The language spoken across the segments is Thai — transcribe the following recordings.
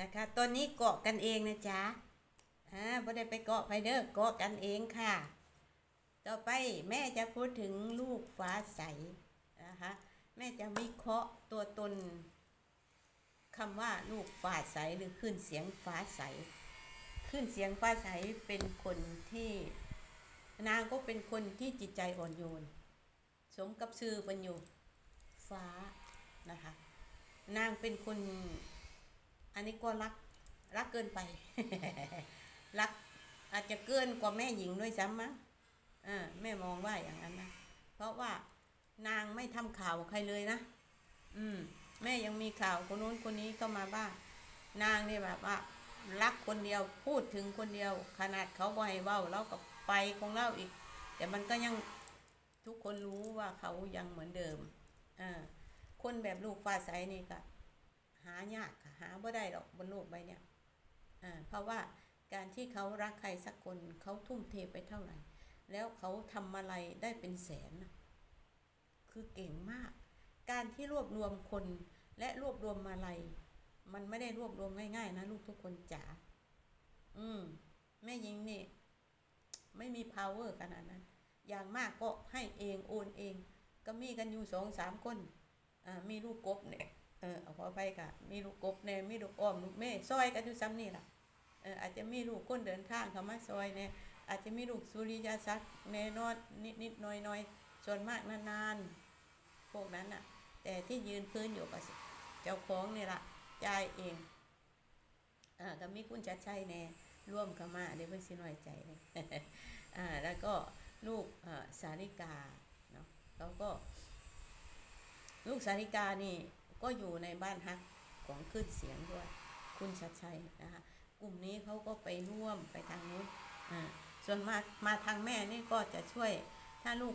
นะคะตอนนี้เกาะกันเองนะจ๊ะอ่าบ่ได้ไปเกาะไพเดอร์เกาะกันเองค่ะ ต่อไปแม่จะพูดถึงลูกฟ้าใสนะคะแม่จะวิเคราะห์ตัวตนคำว่าลูกฟ้าใสหรือขึ้นเสียงฟ้าใส ขึ้นเสียงฟ้าใสเป็นคนที่นางก็เป็นคนที่จิตใจอ่อนโยน สมกับชื่อเป็นอยู่ฟ้านะคะ นางเป็นคน อันนี้ก็รักรักเกินไป รักอาจจะเกินกว่าแม่หญิงด้วยซ้ำมั้งเออแม่มองว่าอย่างนั้นนะเพราะว่านางไม่ทำข่าวใครเลยนะอืม แม่ยังมีข่าวคนนู้นคนนี้ก็มาบ้าง นางเนี่ยแบบว่า รักคนเดียวพูดถึงคนเดียว ขนาดเขาบ่ให้เว้าเราก็ไปของเราอีก แต่มันก็ยังทุกคนรู้ว่าเขายังเหมือนเดิมอ่าคนแบบลูกฟ้าใสนี่ก็ หายากค่ะหาบ่ได้หรอกบนโลกใบเนี้ยอ่าเพราะว่าการที่เขารักใครสักคนเขาทุ่มเทไปเท่าไหร่ แล้วเขาทำอะไรได้เป็นแสน คือเก่งมาก การที่รวบรวมคนและรวบรวมมาลัยมันไม่ได้รวบรวมง่ายๆนะลูกทุกคนจ๋าอืมแม่ยิงนี่ ไม่มี power ขนาดนั้น อย่างมากก็ให้เองโอนเอง ก็มีกันอยู่สองสามคน อ่า มีลูกกบเนี่ย เออเอาขอไปค่ะ มีลูกกบแน่มีลูกอ้อมลูกเม่ซอยกันอยู่ซ้ำนี่ล่ะเอออาจจะมีลูกคนเดินทางเข้ามาซอยเนี่ยอาจจะมีลูกสุริยศักดิ์แน่นอนนิดนิดหน้อยน้อยส่วนมากนานๆพวกนั้นน่ะ แต่ที่ยืนพื้นอยู่กับเจ้าของนี่ล่ะจ่ายเองอ่าก็มีคุณจัดชัยแน่ร่วมเข้ามาเดี๋ยวเพิ่นสิน้อยใจเลยอ่าแล้วก็ลูกอ่าสาริกาเนาะเขาก็ ลูกสาริกานี่ ก็อยู่ในบ้านฮักของขึ้นเสียงด้วยคุณชัดชัยนะคะกลุ่มนี้เขาก็ไปร่วมไปทางนู้นอ่าส่วนมามาทางแม่นี่ก็จะช่วยถ้าลูก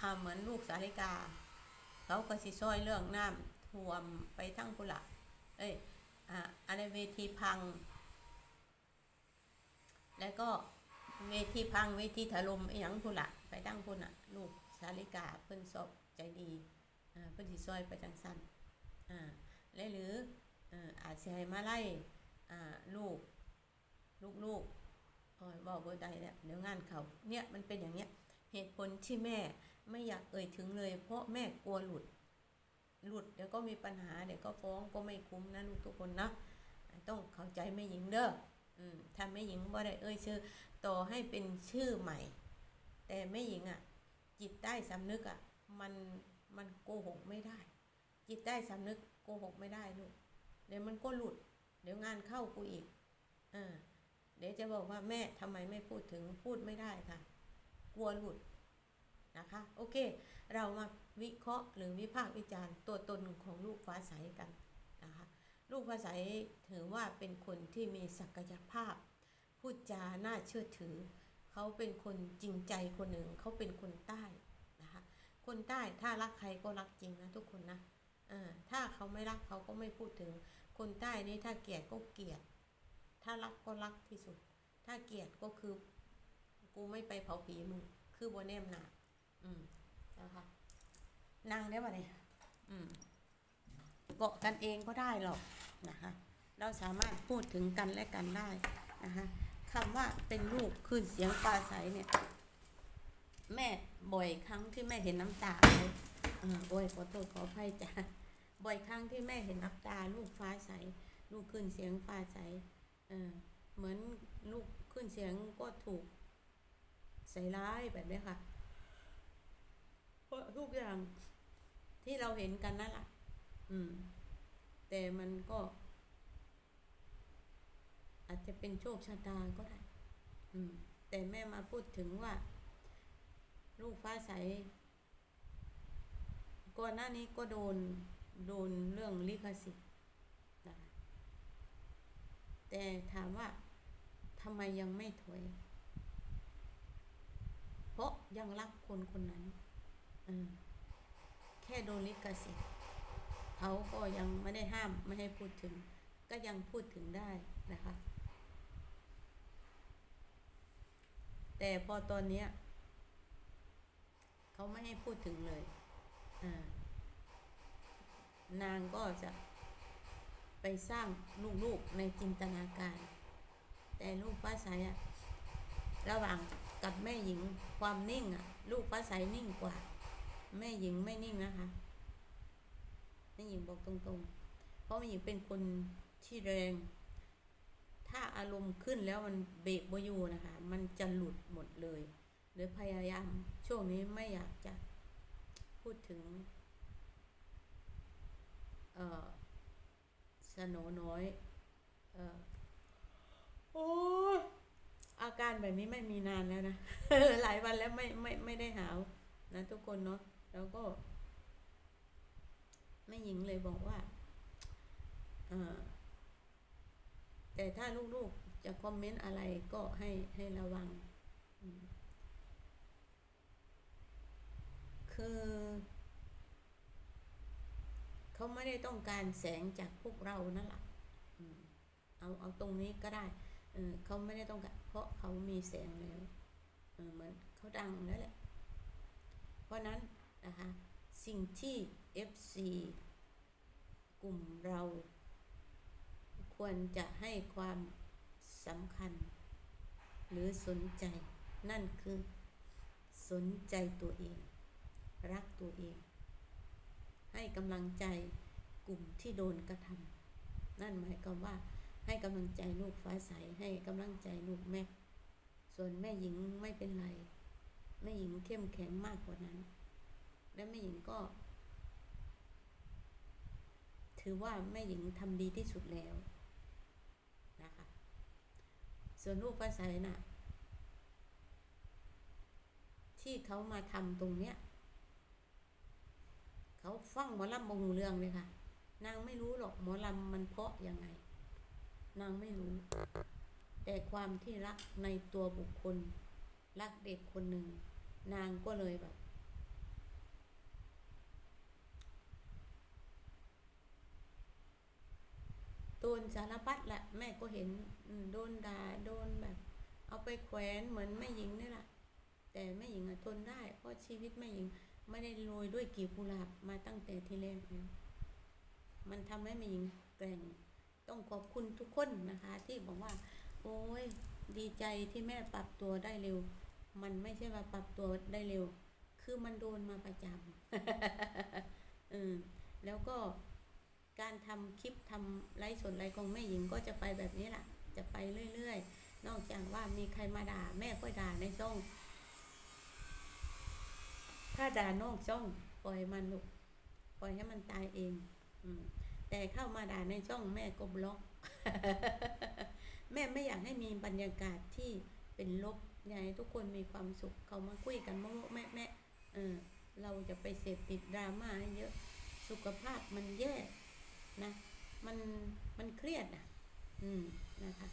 อ่าเหมือนลูกสาริกาเขาก็สิช่วยเรื่องน้ำท่วมไปทั้งกุละเอ้ยอ่าอะไรเวทีพัง แล้วก็เวทีพังเวทีถล่มอย่างพุละไปทั้งพุ่นอะลูกสาริกาเพิ่นสอบใจดีอ่าเพิ่นสิซอยไปจังสั้น อ่าและหรืออ่ออาจจะให้มาไล่อ่าลูกลูกลูกอ้ยบอกว่าใดแล้วเดี๋ยวงานเขาเนี่ยมันเป็นอย่างเนี้ยเหตุผลที่แม่ไม่อยากเอ่ยถึงเลย เพราะแม่กลัวหลุด หลุดเดี๋ยวก็มีปัญหาเดี๋ยวก็ฟ้องก็ไม่คุ้มนะลูกทุกคนนะต้องเข้าใจแม่หญิงเด้ออืมถ้าแม่หญิงบ่ได้เอ่ยชื่อต่อให้เป็นชื่อใหม่ แต่แม่หญิงอะ จิตใต้สำนึกอะมันมันโกหกไม่ได้ จิตใต้สำนึกโกหกไม่ได้ลูกเดี๋ยวมันก็หลุด เดี๋ยวงานเข้ากูอีกเออเดี๋ยวจะบอกว่าแม่ทำไมไม่พูดถึงพูดไม่ได้ค่ะ กลัวหลุดนะคะ โอเค เรามาวิเคราะห์หรือวิพากษ์วิจารณ์ตัวตนของลูกฟ้าใสกันนะคะลูกฟ้าใสถือว่าเป็นคนที่มีศักยภาพ พูดจาน่าเชื่อถือ เขาเป็นคนจริงใจคนหนึ่ง เขาเป็นคนใต้นะคะคนใต้ถ้ารักใครก็รักจริงนะทุกคนนะ ถ้าเขาไม่รักเขาก็ไม่พูดถึง คนใต้นี่ถ้าเกลียดก็เกลียด ถ้ารักก็รักที่สุด ถ้าเกลียดก็คือ กูไม่ไปเผาผีมึง คือบัวแนมหนาอืมนะคะนั่งได้ปะเนี่ยอืมเกาะกันเองก็ได้หรอกนะคะ เราสามารถพูดถึงกันและกันได้นะคะคำว่าเป็นลูกขึ้นเสียงปลาใสเนี่ย แม่บ่อยครั้งที่แม่เห็นน้ำตาเลยเออโอ้ยขอโทษขออภัยจ้ะ บ่อยครั้งที่แม่เห็นน้ำตาลูกฟ้าใส ลูกขึ้นเสียงฟ้าใสเออเหมือนลูกขึ้นเสียงก็ถูก ใส่ร้ายแบบนี้ค่ะเพราะทุกอย่างที่เราเห็นกันนั่นแหละอืม แต่มันก็ อาจจะเป็นโชคชะตาก็ได้ อืม แต่แม่มาพูดถึงว่า ลูกฟ้าใสก่อนหน้านี้ก็โดน โดนเรื่องลิขสิทธิ์นะคะแต่ถามว่าทำไมยังไม่ถอย เพราะยังรักคนคนนั้นแค่โดนลิขสิทธิ์เขาก็ยังไม่ได้ห้ามไม่ให้พูดถึง ก็ยังพูดถึงได้นะคะ แต่พอตอนเนี้ยเขาไม่ให้พูดถึงเลยอ่า นางก็จะไปสร้างลูกๆในจินตนาการ แต่ลูกฟ้าใสอะระหว่างกับแม่หญิงความนิ่งอะลูกฟ้าใสนิ่งกว่า แม่หญิงไม่นิ่งนะคะแม่หญิงบอกตรงๆ เพราะแม่หญิงเป็นคนที่แรง ถ้าอารมณ์ขึ้นแล้วมันเบรกบอยู่นะคะ มันจะหลุดหมดเลยเลยพยายามช่วงนี้ไม่อยากจะพูดถึง สโนน้อยเออโอ้อาการแบบนี้ไม่มีนานแล้วนะหลายวันแล้วไม่ไม่ไม่ได้หาวนะทุกคนเนาะแล้วก็แม่หญิงเลยบอกว่าแต่ถ้าลูกๆจะคอมเมนต์อะไรก็ให้ให้ระวังอืมคือ เขา ไม่ได้ต้องการแสงจากพวกเรานั่นแหละเอาเอาตรงนี้ก็ได้เออเขาไม่ได้ต้องการเพราะเขามีแสงแล้วเออเหมือนเขาดังแล้วแหละ เพราะนั้นนะคะสิ่งที่ FC กลุ่มเรา ควรจะให้ความสำคัญ หรือสนใจนั่นคือสนใจตัวเอง รักตัวเอง ให้กำลังใจ กลุ่มที่โดนกระทำนั่นหมายความว่าให้กำลังใจลูกฟ้าใสให้กำลังใจลูกแม่ ส่วนแม่หญิงไม่เป็นไร แม่หญิงเข้มแข็งมากกว่านั้น และแม่หญิงก็ ถือว่าแม่หญิงทำดีที่สุดแล้วนะคะ ส่วนลูกฟ้าใสน่ะ ที่เขามาทำตรงเนี้ย เขาฟังหมอลำบงเรื่องเลยค่ะ นางไม่รู้หรอกหมอลำมันเพาะยังไง นางไม่รู้ แต่ความที่รักในตัวบุคคล รักเด็กคนหนึ่ง นางก็เลยแบบ โดนสารพัดแหละ แม่ก็เห็นโดนด่าโดนแบบ เอาไปแขวนเหมือนแม่หญิงนี่แหละแต่แม่หญิงอะทนได้ เพราะชีวิตแม่หญิงไม่ได้โรยด้วยกีบกุหลาบมาตั้งแต่ที่แรกแล้ว มันทำให้แม่หญิงแกร่งต้องขอบคุณทุกคนนะคะ ที่บอกว่า โอ้ยดีใจที่แม่ปรับตัวได้เร็ว มันไม่ใช่ว่าปรับตัวได้เร็ว คือมันโดนมาประจำเออแล้วก็การทำคลิปทำไลฟ์สดไลฟ์ของแม่หญิงก็จะไปแบบนี้แหละจะไปเรื่อยๆ นอกจากว่ามีใครมาด่า แม่ก็ด่าในช่อง ถ้าด่านอกช่องปล่อยมันลูกปล่อยให้มันตายเอง แต่เข้ามาด่าในช่องแม่ก็บล็อก แม่ไม่อยากให้มีบรรยากาศที่เป็นลบอยากให้ทุกคนมีความสุข เขามาคุยกันโมโมแม่แม่เออเราจะไปเสพติดดราม่าเยอะ สุขภาพมันแย่นะ มันมันเครียดอะ อืมนะคะ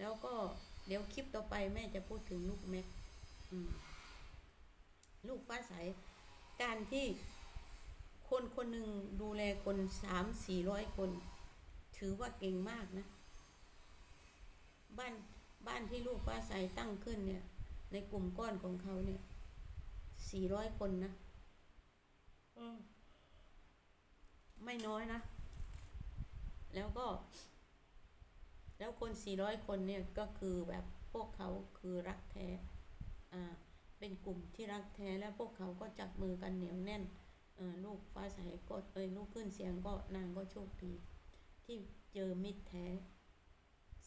แล้วก็เดี๋ยวคลิปต่อไปแม่จะพูดถึงลูกแม็กลูกฟ้าใสการที่ คนคนหนึ่งดูแลคนสามสี่ร้อยคน ถือว่าเก่งมากนะ บ้านบ้านที่ลูกฟ้าใสตั้งขึ้นเนี่ย ในกลุ่มก้อนของเขาเนี่ยสี่ร้อยคนนะอืมไม่น้อยนะ แล้วก็ แล้วคนสี่ร้อยคนเนี่ยก็คือแบบพวกเขาคือรักแท้ อ่า เป็นกลุ่มที่รักแท้แล้วพวกเขาก็จับมือกันเหนียวแน่นเออ ลูกฟ้าใสก็เอ้ยลูกขึ้นเสียงก็นางก็โชคดี ที่เจอมิตรแท้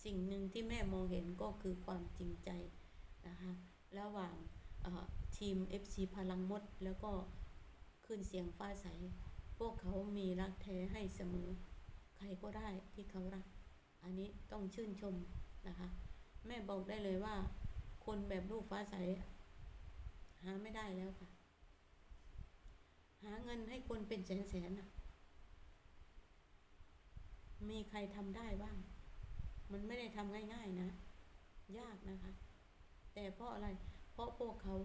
สิ่งหนึ่งที่แม่มองเห็นก็คือความจริงใจนะคะระหว่างเอ่อทีม FC พลังมด แล้วก็ขึ้นเสียงฟ้าใส พวกเขามีรักแท้ให้เสมอ ใครก็ได้ที่เขารัก อันนี้ต้องชื่นชมนะคะ แม่บอกได้เลยว่า คนแบบลูกฟ้าใส หาไม่ได้แล้วค่ะ เงินให้คนเป็นแสนๆน่ะ มีใครทำได้บ้าง มันไม่ได้ทำง่าย ๆนะ ยากนะคะ แต่เพราะอะไร เพราะพวกเขา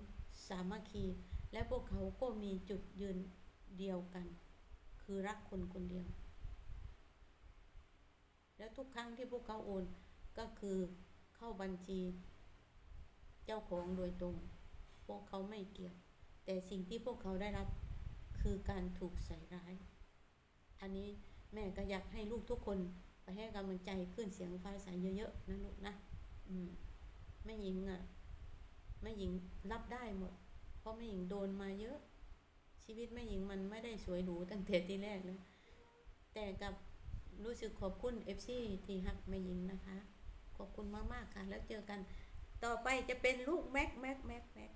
สามัคคี และพวกเขาก็มีจุดยืนเดียวกัน คือรักคนคนเดียว แล้วทุกครั้งที่พวกเขาโอนก็คือเข้าบัญชี เจ้าของโดยตรง พวกเขาไม่เกี่ยว แต่สิ่งที่พวกเขาได้รับ คือการถูกใส่ร้าย อันนี้แม่ก็อยากให้ลูกทุกคนไปให้กำลังใจขึ้นเสียงฟ้าใสเยอะๆนะลูกนะอืมแม่หญิงอะแม่หญิงรับได้หมด เพราะแม่หญิงโดนมาเยอะ ชีวิตแม่หญิงมันไม่ได้สวยหรูตั้งแต่ทีแรกนะแต่กับรู้สึกขอบคุณเอฟซีที่ฮักแม่หญิงนะคะ ขอบคุณมากๆค่ะ แล้วเจอกัน ต่อไปจะเป็นลูกแม็กแม็กแม็กแม็ก